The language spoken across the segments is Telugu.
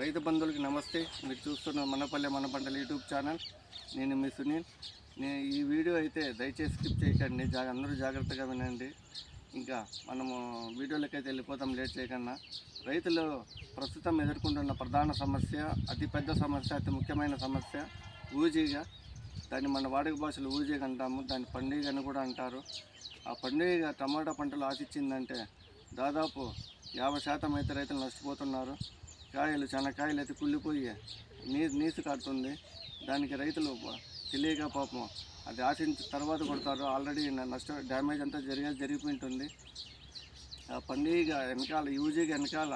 రైతు బంధువులకి నమస్తే. మీరు చూస్తున్న మనపల్లె మన పంటల యూట్యూబ్ ఛానల్. నేను మీ సునీల్. నేను ఈ వీడియో అయితే దయచేసి స్కిప్ చేయకండి. జా అందరూ జాగ్రత్తగా వినండి. ఇంకా మనము వీడియోలకైతే వెళ్ళిపోతాం లేట్ చేయకుండా రైతులు ప్రస్తుతం ఎదుర్కొంటున్న ప్రధాన సమస్య అతిపెద్ద సమస్య అతి ముఖ్యమైన సమస్య ఊజీగా. దాన్ని మన వాడుక భాషలో ఊజీగ అంటాము. దాన్ని పండుగ అని కూడా అంటారు. ఆ పండుగ టమాటా పంటలు ఆశించిందంటే దాదాపు యాభై శాతం అయితే రైతులు నష్టపోతున్నారు. కాయలు చాలా కాయలు అయితే కుళ్ళిపోయి నీ నీసు కాడుతుంది దానికి రైతులు తెలియక పాపం అది ఆశించిన తర్వాత కొడతారు. ఆల్రెడీ నష్టం నష్ట డ్యామేజ్ అంతా జరిగే జరిగిపోయింటుంది ఆ పండుగ వెనకాల యూజీగా వెనకాల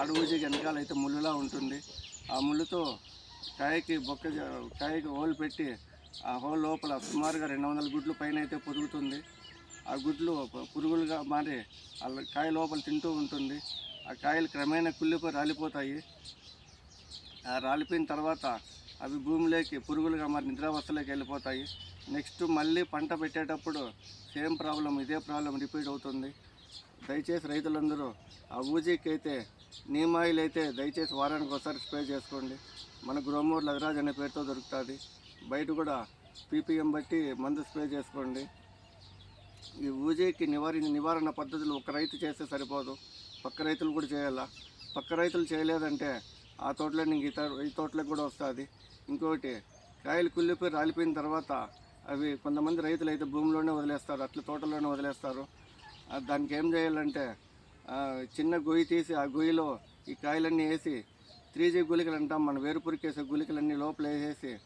ఆడు వెనకాల అయితే ముళ్ళులా ఉంటుంది. ఆ ముళ్ళుతో కాయకి బొక్క కాయకి హోల్ పెట్టి ఆ హోల్ లోపల సుమారుగా రెండు వందల గుడ్లు పైన అయితే పొరుగుతుంది ఆ గుడ్లు పురుగులుగా మారి ఆ కాయ లోపల తింటూ ఉంటుంది. ఆ కాయలు క్రమేణా కుళ్ళిపోయి రాలిపోతాయి. ఆ రాలిపోయిన తర్వాత అవి భూమిలోకి పురుగులుగా మరి నిద్రావస్థలోకి వెళ్ళిపోతాయి. నెక్స్ట్ మళ్ళీ పంట పెట్టేటప్పుడు సేమ్ ప్రాబ్లం ఇదే ప్రాబ్లం రిపీట్ అవుతుంది. దయచేసి రైతులందరూ ఆ ఊజీకి అయితే నీమ్ ఆయిల్ అయితే దయచేసి వారానికి ఒకసారి స్ప్రే చేసుకోండి. మన గ్రోమూర్ లగరాజ్ అనే పేరుతో దొరుకుతుంది. బయట కూడా పీపీఎం బట్టి మందు స్ప్రే చేసుకోండి. ఈ ఊజేకి నివారి నివారణ పద్ధతులు ఒక రైతు చేస్తే సరిపోదు. పక్క రైతులు కూడా చేయాలా? పక్క రైతులు చేయలేదంటే ఆ తోటలో ఇంక ఈ తో- ఈ తోటలకు కూడా వస్తుంది. ఇంకొకటి కాయలు కుళ్ళిపోయి రాలిపోయిన తర్వాత అవి కొంతమంది రైతులు అయితే భూమిలోనే వదిలేస్తారు. అట్లా తోటలోనే వదిలేస్తారు. దానికి ఏం చేయాలంటే చిన్న గొయ్యి తీసి ఆ గొయ్యిలో ఈ కాయలన్నీ వేసి త్రీ జీ గుళికలు అంటాం మన. వేరుపురికి వేసే గుళికలన్నీ లోపల వేసేసి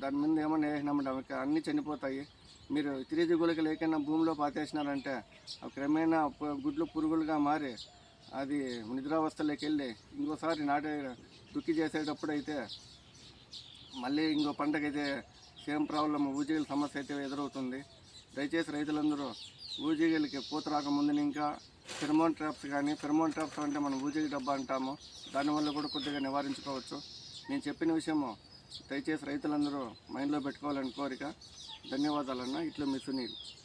దాని మీద ఏమన్నా వేసినామంటే అవి అన్నీ చనిపోతాయి. మీరు తిరిగి జీ గుళికలు భూమిలో పాతేసినారంటే అవి క్రమేణా గుడ్లు పురుగులుగా మారి అది నిద్రావస్థలోకి వెళ్ళి ఇంకోసారి నాటే దుక్కి చేసేటప్పుడైతే మళ్ళీ ఇంకో పంటకైతే సేమ్ ప్రాబ్లం ఊజీగల సమస్య అయితే ఎదురవుతుంది. దయచేసి రైతులందరూ ఊజీగలకి పూత రాకముందు ఇంకా ఫెర్మోన్ ట్రాప్స్ కానీ ఫెర్మోన్ ట్రాప్స్ అంటే మనం ఊజీగ డబ్బా అంటాము. దానివల్ల కూడా కొద్దిగా నివారించుకోవచ్చు. నేను చెప్పిన విషయము దయచేసి రైతులందరూ మైండ్లో పెట్టుకోవాలని కోరిక. ధన్యవాదాలన్న. ఇట్లు మీ సునీల్.